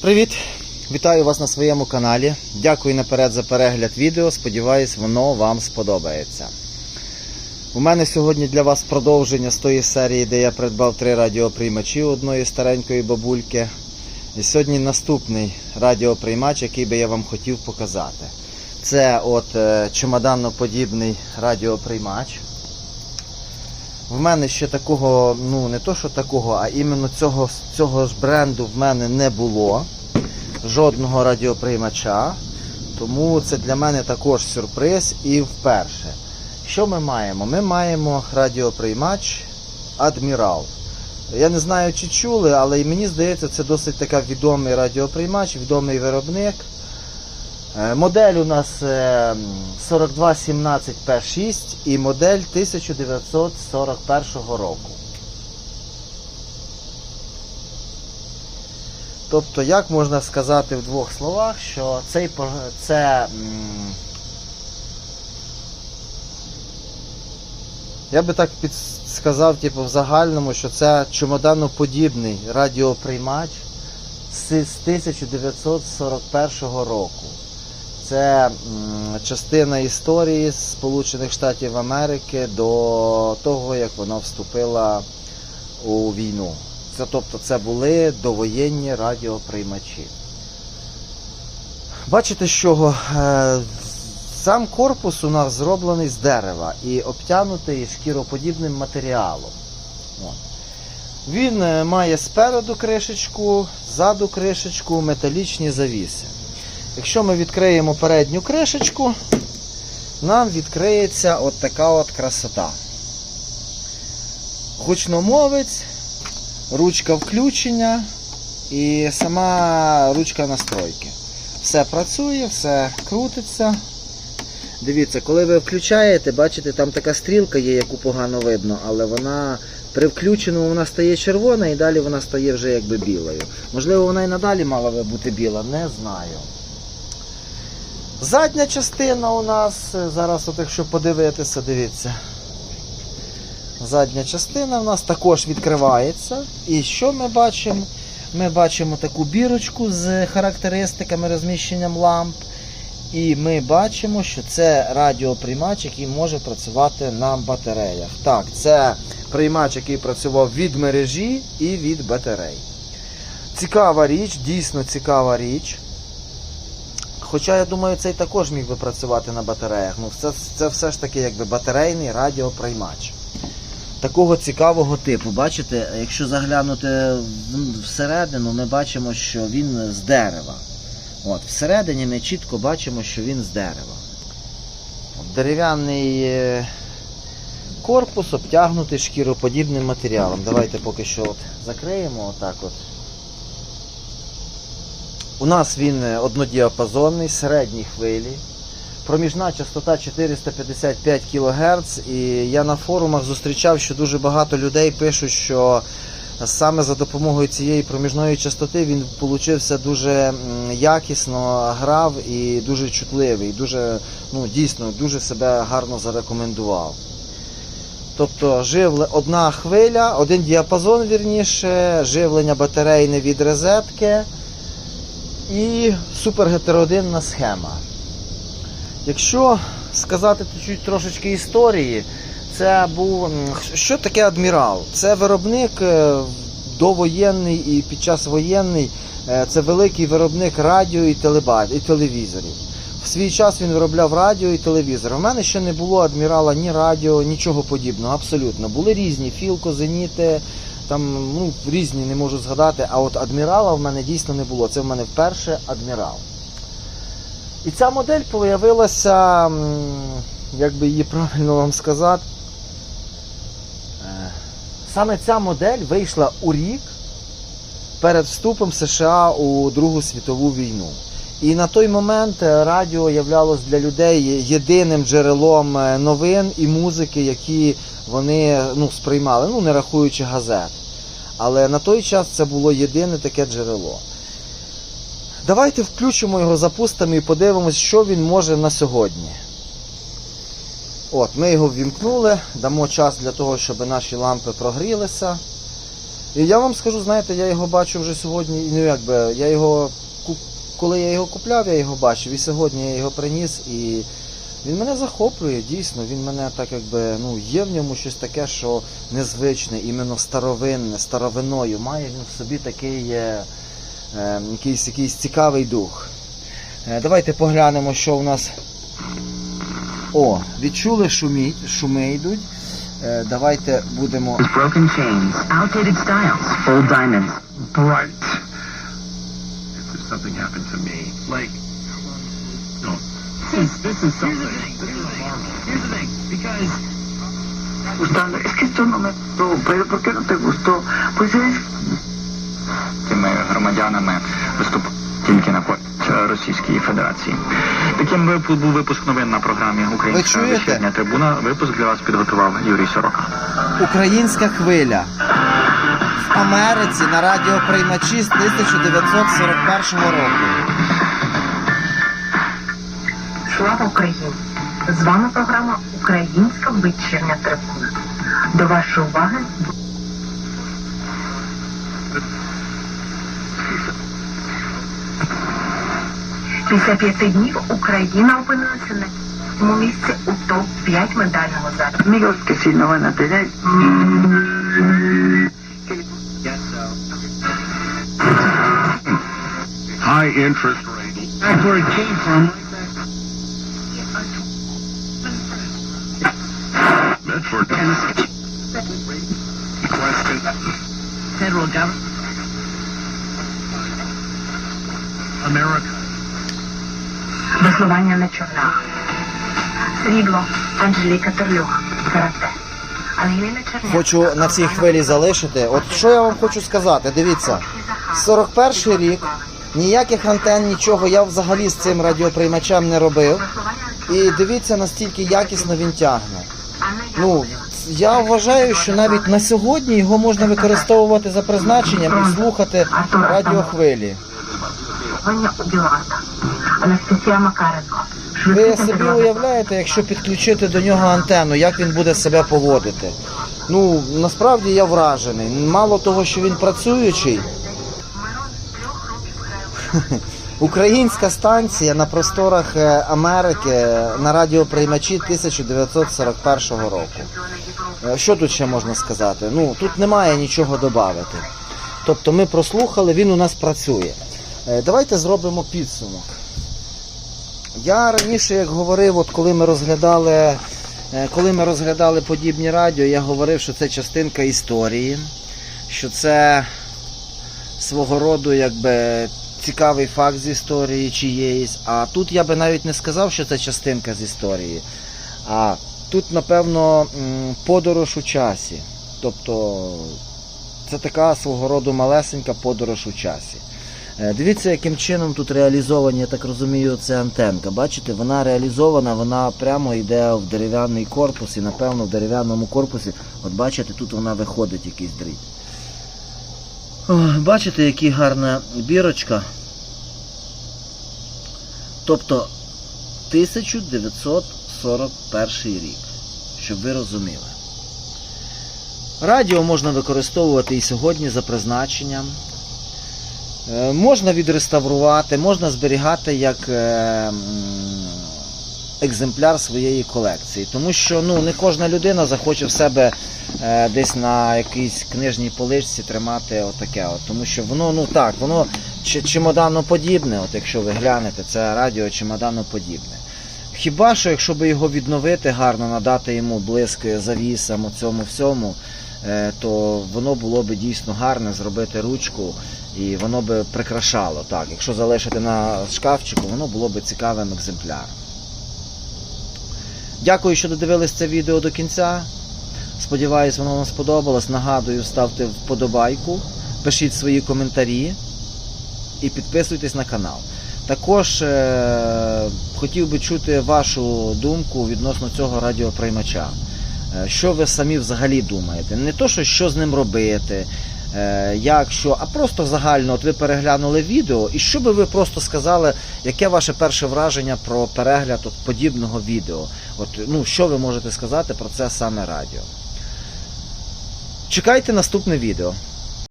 Привіт! Вітаю вас на своєму каналі. Дякую наперед за перегляд відео. Сподіваюсь, воно вам сподобається. У мене сьогодні для вас продовження з тої серії, де я придбав три радіоприймачі одної старенької бабульки. І сьогодні наступний радіоприймач, який би я вам хотів показати. Це от е, чемоданно-подібний радіоприймач. В мене ще такого, ну не то що такого, а іменно цього, цього ж бренду в мене не було. Жодного радіоприймача. Тому це для мене також сюрприз і вперше. Що ми маємо? Ми маємо радіоприймач Адмірал. Я не знаю, чи чули, але мені здається, це досить така відомий радіоприймач, відомий виробник. Е, Модель у нас е, 4217P6 і модель 1941 року. Тобто, як можна сказати в двох словах, що цей це. Я би так підсказав, типу, в загальному, що це чемоданоподібний радіоприймач з 1941 року. Це частина історії Сполучених Штатів Америки до того, як вона вступила у війну. Це, тобто це були довоєнні радіоприймачі. Бачите, що е, сам корпус у нас зроблений з дерева і обтянутий шкіроподібним матеріалом. Він е, має спереду кришечку, ззаду кришечку, металічні завіси. Якщо ми відкриємо передню кришечку, нам відкриється от така от красота. Гучномовець, ручка включення і сама ручка настройки. Все працює, все крутиться. Дивіться, коли ви включаєте, бачите, там така стрілка є, яку погано видно, але вона при включеному вона стає червона і далі вона стає вже якби білою. Можливо, вона і надалі мала би бути біла, не знаю. Задня частина у нас, е, зараз, от якщо подивитися, дивіться. Задня частина у нас також відкривається. І що ми бачимо? Ми бачимо таку бірочку з характеристиками розміщенням ламп. І ми бачимо, що це радіоприймач, який може працювати на батареях. Так, це приймач, який працював від мережі і від батарей. Цікава річ, дійсно цікава річ. Хоча я думаю, цей також міг би працювати на батареях. Ну, це, це все ж таки якби батарейний радіоприймач. Такого цікавого типу. Бачите, якщо заглянути всередину, ми бачимо, що він з дерева. От, всередині ми чітко бачимо, що він з дерева. Дерев'яний е, корпус обтягнутий шкіроподібним матеріалом. Давайте поки що от закриємо отак от. У нас він е, однодіапазонний, середній хвилі. Проміжна частота 455 кГц. І я на форумах зустрічав, що дуже багато людей пишуть, що саме за допомогою цієї проміжної частоти він получився дуже якісно грав і дуже чутливий, дуже, ну, дійсно дуже себе гарно зарекомендував. Тобто живле одна хвиля, один діапазон вірніше, живлення батарейне від розетки і супергетеродинна схема. Якщо сказати чуть трошечки історії, це був що таке адмірал? Це виробник е, довоєнний і під час воєнний. е, Це великий виробник радіо і, телеба... і телевізорів. В свій час він виробляв радіо і телевізор. У мене ще не було адмірала ні радіо, нічого подібного. Абсолютно. Були різні філко, зеніти, там ну, різні не можу згадати. А от адмірала в мене дійсно не було. Це в мене вперше адмірал. І ця модель появилася, як би її правильно вам сказати. е, Саме ця модель вийшла у рік перед вступом США у Другу світову війну. І на той момент е, радіо являлось для людей єдиним джерелом е, новин і музики, які вони ну, сприймали, ну не рахуючи газет. Але на той час це було єдине таке джерело. Давайте включимо його, запустимо і подивимось, що він може на сьогодні. От, ми його ввімкнули, дамо час для того, щоб наші лампи прогрілися. І я вам скажу, знаєте, я його бачу вже сьогодні, ну якби я його коли я його купляв, я його бачив, і сьогодні я його приніс, і він мене захоплює, дійсно. Він мене так якби ну є в ньому щось таке, що незвичне, іменно старовинне, старовиною. Має він в собі такий е, якийсь, якийсь цікавий дух. Е, давайте поглянемо, що у нас. О, відчули шуміть, шуми йдуть. Е, давайте будемо. Broken chains, outdated styles, old diamonds. bright. If something happened to me, like, no, this this is something. This is a. Here's the thing, because gustando, es que esto no me gustó, pero ¿por qué no te gustó? Pues es громадянами виступ тільки на Російської Федерації. Таким був випуск новин на програмі Українська вечірня трибуна. Випуск для вас підготував Юрій Сорока. Українська хвиля. В Америці на радіоприймачі з 1941 року. Слава Україні! З вами програма Українська вечірня трибуна. До вашої уваги після п'яти днів Україна опинилася на цьому місці у топ-5 медального que si no van. High interest rate. That's where it came from. Веслування на човнах. Срібло Анжеліка Терлюга. Карате. Хочу на цій хвилі залишити. От що я вам хочу сказати, дивіться, 41 рік, ніяких антен, нічого я взагалі з цим радіоприймачем не робив. І дивіться, настільки якісно він тягне. Ну, я вважаю, що навіть на сьогодні його можна використовувати за призначенням і слухати радіохвилі. Анастасія Макаренко. Ви собі уявляєте, якщо підключити до нього антенну, як він буде себе поводити? Ну, насправді я вражений. Мало того, що він працюючий. Українська станція на просторах е, Америки на радіоприймачі 1941 року. Е, Що тут ще можна сказати? Ну, тут немає нічого додати. Тобто ми прослухали, він у нас працює. Е, Давайте зробимо підсумок. Я раніше, як говорив, от коли ми розглядали, е, коли ми розглядали подібні радіо, я говорив, що це частинка історії, що це свого роду якби цікавий факт з історії чиєїсь. А тут я би навіть не сказав, що це частинка з історії. А тут, напевно, подорож у часі. Тобто це така свого роду малесенька подорож у часі. Е, Дивіться, яким чином тут реалізовані, я так розумію, це антенка. Бачите, вона реалізована, вона прямо йде в дерев'яний корпус, і напевно в дерев'яному корпусі, от бачите, тут вона виходить якийсь дріт. Бачите, яка гарна бірочка. Тобто 1941 рік, щоб ви розуміли. Радіо можна використовувати і сьогодні за призначенням. Е, Можна відреставрувати, можна зберігати як е, екземпляр своєї колекції. Тому що ну, не кожна людина захоче в себе е, десь на якійсь книжній поличці тримати отаке. От, тому що воно, ну так, воно чемоданоподібне, от якщо ви глянете, це радіо чемоданоподібне. Хіба що, якщо би його відновити гарно, надати йому блиск завісам, цьому всьому, то воно було би дійсно гарне зробити ручку і воно би прикрашало. Так, якщо залишити на шкафчику, воно було би цікавим екземпляром. Дякую, що додивились це відео до кінця. Сподіваюсь, воно вам сподобалось. Нагадую, ставте вподобайку, пишіть свої коментарі і підписуйтесь на канал. Також е- хотів би чути вашу думку відносно цього радіоприймача. Е, Що ви самі взагалі думаєте? Не то, що, що з ним робити, як що, а просто загально, от ви переглянули відео, і що би ви просто сказали, яке ваше перше враження про перегляд от подібного відео? От, ну, що ви можете сказати про це саме радіо? Чекайте наступне відео.